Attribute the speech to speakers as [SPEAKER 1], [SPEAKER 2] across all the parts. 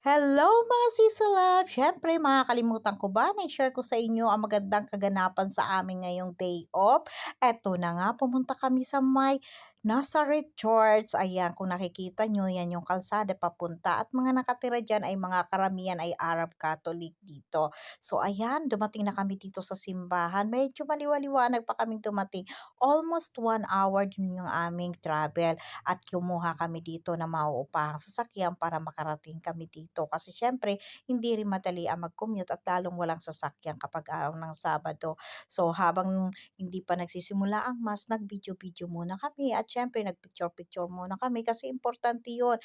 [SPEAKER 1] Hello mga sisalab! Siyempre, makakalimutan ko ba na i-share ko sa inyo ang magandang kaganapan sa amin ngayong day off? Eto na nga, pumunta kami sa may Nazareth Church. Ayan, kung nakikita nyo, yan yung kalsada papunta. At mga nakatira dyan ay mga karamihan ay Arab Catholic dito. So ayan, dumating na kami dito sa simbahan. Medyo maliwaliwanag pa kaming dumating. Almost one hour din yung aming travel at kumuha kami dito na mauupahang sasakyan para makarating kami dito. Kasi syempre, hindi rin madali ang mag-commute at lalong walang sasakyan kapag araw ng Sabado. So habang hindi pa nagsisimula ang mas, nag-video-video muna kami at syempre nag-picture-picture muna kami kasi importante yon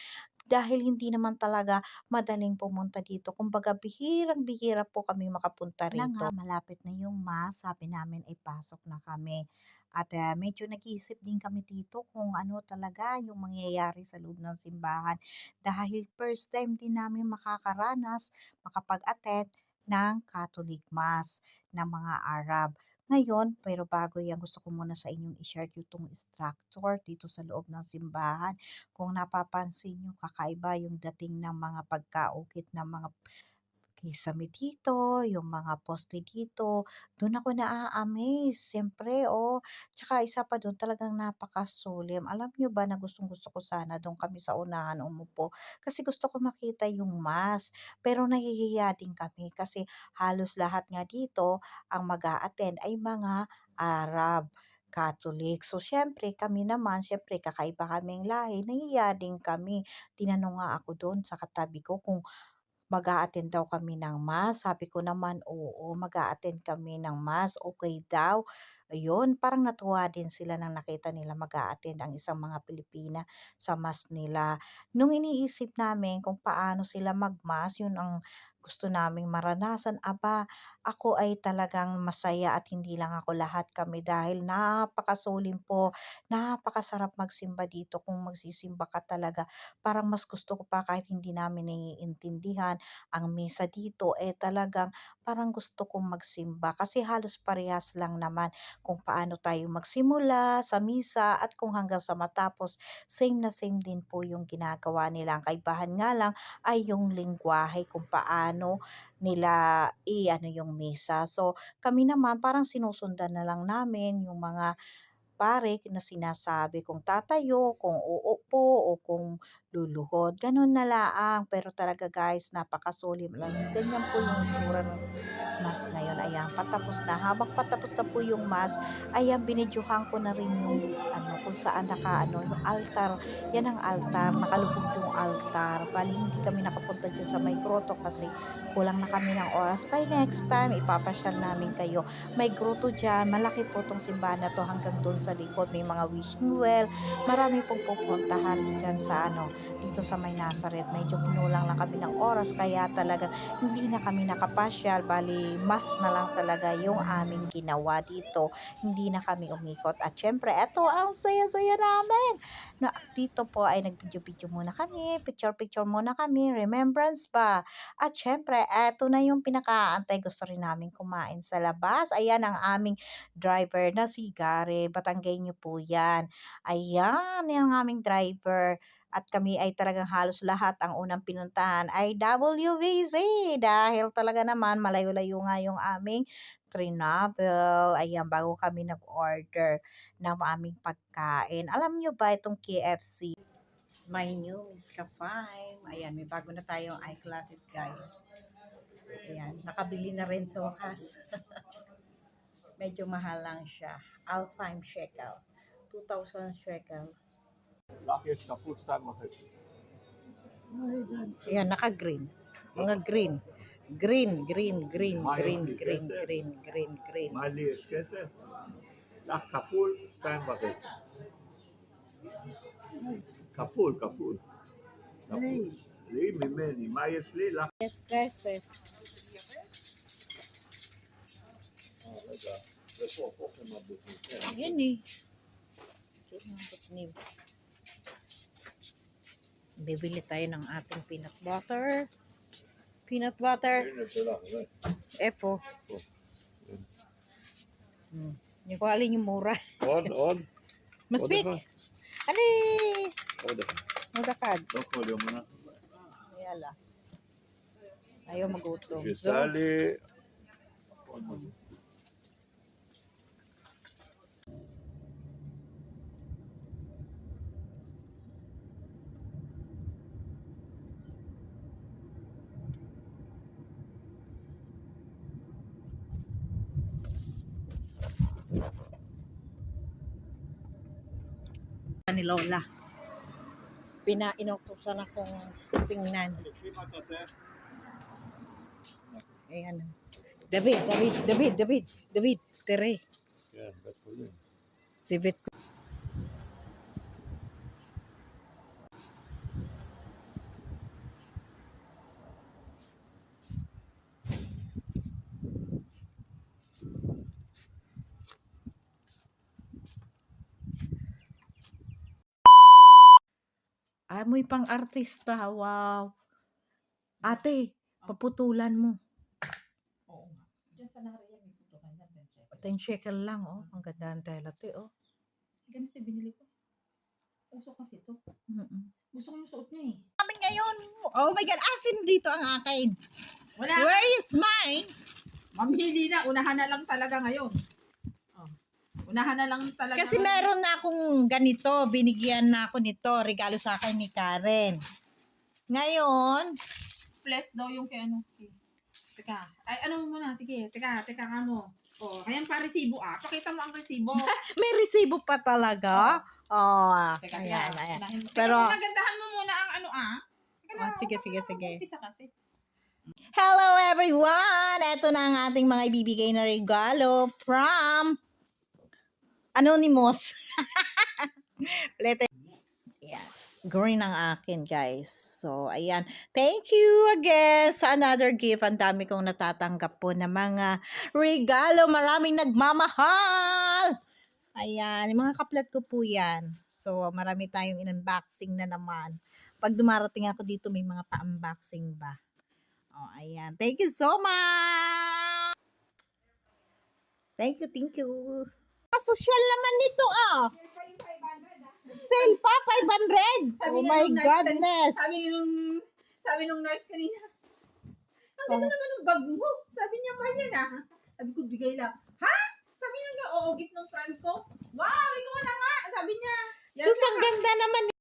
[SPEAKER 1] dahil hindi naman talaga madaling pumunta dito. Kumbaga, bihirang-bihira po kami makapunta rito.
[SPEAKER 2] nga, malapit na yung mass, sabi namin ay pasok na kami. At ah, medyo nag-iisip din kami dito kung ano talaga yung mangyayari sa loob ng simbahan. Dahil first time din namin makakaranas, makapag-attend ng Catholic Mass ng mga Arab. Ngayon, pero bago yan, gusto ko muna sa inyong i-share yung structure dito sa loob ng simbahan. Kung napapansin nyo, kakaiba yung dating ng mga pagkaukit ng mga kisame dito, yung mga poste dito, doon ako naa-amaze. Siyempre, oh. Tsaka isa pa doon, talagang napakasulim. Alam nyo ba na gustong gusto ko sana doon kami sa unahan umupo. Kasi gusto ko makita yung mass. Pero nahihiya din kami kasi halos lahat nga dito ang mag attend ay mga Arab. Catholic. So, syempre, kami naman, syempre, kakaiba kaming lahi, nahiya kami. Tinanong nga ako doon sa katabi ko kung mag attend daw kami ng mass. Sabi ko naman, oo, mag attend kami ng mass. Okay daw. Ayun, parang natuwa din sila nang nakita nila mag attend ang isang mga Pilipina sa mass nila. Nung iniisip namin kung paano sila mag-mass, yun ang gusto naming maranasan. Aba, ako ay talagang masaya at hindi lang ako lahat kami dahil napakasulim po, napakasarap magsimba dito kung magsisimba ka talaga. Parang mas gusto ko pa kahit hindi namin naiintindihan ang misa dito, eh talagang parang gusto kong magsimba kasi halos parehas lang naman kung paano tayo magsimula sa misa at kung hanggang sa matapos, same na same din po yung ginagawa nila. Ang kaibahan nga lang ay yung lingwahe kung paano nila i-ano yung misa. So, kami naman parang sinusundan na lang namin yung mga pare na sinasabi kung tatayo, kung uupo, o kung luluhod. Ganun na laang. Pero talaga guys, napakasulim lang. Ganyan po yung itsura ng mass ngayon. Ayan, patapos na. Habang patapos na po yung mass, ayan, binidyohan ko na rin yung ano, kung saan naka, ano, yung altar. Yan ang altar. Nakalubog yung altar. Bali, hindi kami nakapunta dyan sa may grotto kasi kulang na kami ng oras. By next time, ipapasyal namin kayo. May grotto dyan. Malaki po tong simbahan na to hanggang doon sa likod. May mga wishing well. Marami pong pupuntahan dyan sa ano, dito sa may Nazareth. Medyo kinulang lang kami ng oras kaya talaga hindi na kami nakapasyal. Bali, mas na lang talaga yung aming ginawa dito. Hindi na kami umikot. At syempre, eto ang saya-saya namin. No, dito po ay nag-video-video muna kami. Picture-picture muna kami. Remembrance pa. At syempre, eto na yung pinakaantay. Gusto rin namin kumain sa labas. Ayan ang aming driver na si Gary. Batanggenyo po yan. Ayan, yung aming driver at kami ay talagang halos lahat ang unang pinuntahan ay WBC dahil talaga naman malayo-layo nga yung aming travel. Ayan, bago kami nag-order ng aming pagkain. Alam nyo ba itong KFC? It's my new Miska 5. Ayan, may bago na tayong eyeglasses guys. Ayan, nakabili na rin sa wakas. Medyo mahal lang siya. Alfheim shekel. 2,000 shekel.
[SPEAKER 3] Lach jetzt kaputt, steigen wir fest.
[SPEAKER 1] Ayan, naka-green. Mga green. Green, green, green, green, green, green, green, green.
[SPEAKER 3] Mein liebes Kesse. Lach kaputt, steigen wir fest. כפול, כפול. כפול. לי ממני, מה יש לי? לך.
[SPEAKER 1] Yes, guys. Eh.
[SPEAKER 3] רגע, זה פה, פה
[SPEAKER 1] Yan eh. Bibili tayo ng ating peanut butter. Peanut butter. Epo. Hmm. Yung ko alin yung mura.
[SPEAKER 3] on,
[SPEAKER 1] on.
[SPEAKER 3] Mas big.
[SPEAKER 1] Ali!
[SPEAKER 3] Order. Order
[SPEAKER 1] card.
[SPEAKER 3] Toko, liyo mo na.
[SPEAKER 1] Ayala.
[SPEAKER 2] Ayaw magutom.
[SPEAKER 3] Bisali.
[SPEAKER 2] So, ni Lola. Pinainutusan akong tingnan. Ayan. David, David, David, David, David, tere.
[SPEAKER 3] Yeah, that's for you.
[SPEAKER 2] Si Vit. Amoy pang artista, wow. Ate, paputulan mo.
[SPEAKER 4] Oo nga. Diyan sa Narayan, may putukan yan. 10 seconds.
[SPEAKER 2] 10 shekel lang, oh. Ang ganda ng tela, te, oh.
[SPEAKER 4] Ganito yung binili ko. Uso kasi to.
[SPEAKER 2] Mm-mm.
[SPEAKER 4] Gusto ko yung suot niya eh.
[SPEAKER 2] Amin ngayon. Oh my God, asin dito ang akin.
[SPEAKER 4] Wala.
[SPEAKER 2] Where is mine?
[SPEAKER 4] Mamili na. Unahan na lang talaga ngayon. Oh. Unahan na lang talaga.
[SPEAKER 2] Kasi meron na akong ganito, binigyan na ako nito, regalo sa akin ni Karen. Ngayon,
[SPEAKER 4] Flesh daw yung kay ano. Teka. Ay, ano mo muna. Sige. Teka. Teka ka mo. Oh, ayan pa resibo ah. Pakita mo ang resibo.
[SPEAKER 2] may resibo pa talaga. Oh,
[SPEAKER 4] Teka,
[SPEAKER 2] ayan,
[SPEAKER 4] teka.
[SPEAKER 2] ayan.
[SPEAKER 4] Unahin mo.
[SPEAKER 2] Pero-
[SPEAKER 4] Teka, magandahan mo muna ang ano ah. Teka
[SPEAKER 2] Oh, sige,
[SPEAKER 4] huwag
[SPEAKER 2] sige, sige.
[SPEAKER 4] mag-umpisa kasi.
[SPEAKER 2] Hello everyone! Ito na ang ating mga ibibigay na regalo from Anonymous. Letter. Ayan. Green ang akin, guys. So, ayan. Thank you again sa another gift. Ang dami kong natatanggap po na mga regalo. Maraming nagmamahal. Ayan. Yung mga kaplat ko po yan. So, marami tayong in-unboxing na naman. Pag dumarating ako dito, may mga pa-unboxing ba? Oh, ayan. Thank you so much! Thank you, thank you. Pasosyal naman nito ah. Sale pa, 500.
[SPEAKER 4] Sabi
[SPEAKER 2] oh
[SPEAKER 4] nga
[SPEAKER 2] my
[SPEAKER 4] nung nurse
[SPEAKER 2] goodness.
[SPEAKER 4] Sabi nung, sabi nung nurse kanina, ang ganda naman ng bag mo. Sabi niya, mahal yan ah. Sabi ko, bigay lang. Ha? Sabi niya oo, gift ng friend ko. Wow, ikaw na nga. Sabi niya, yan
[SPEAKER 2] Sus, ang ganda naman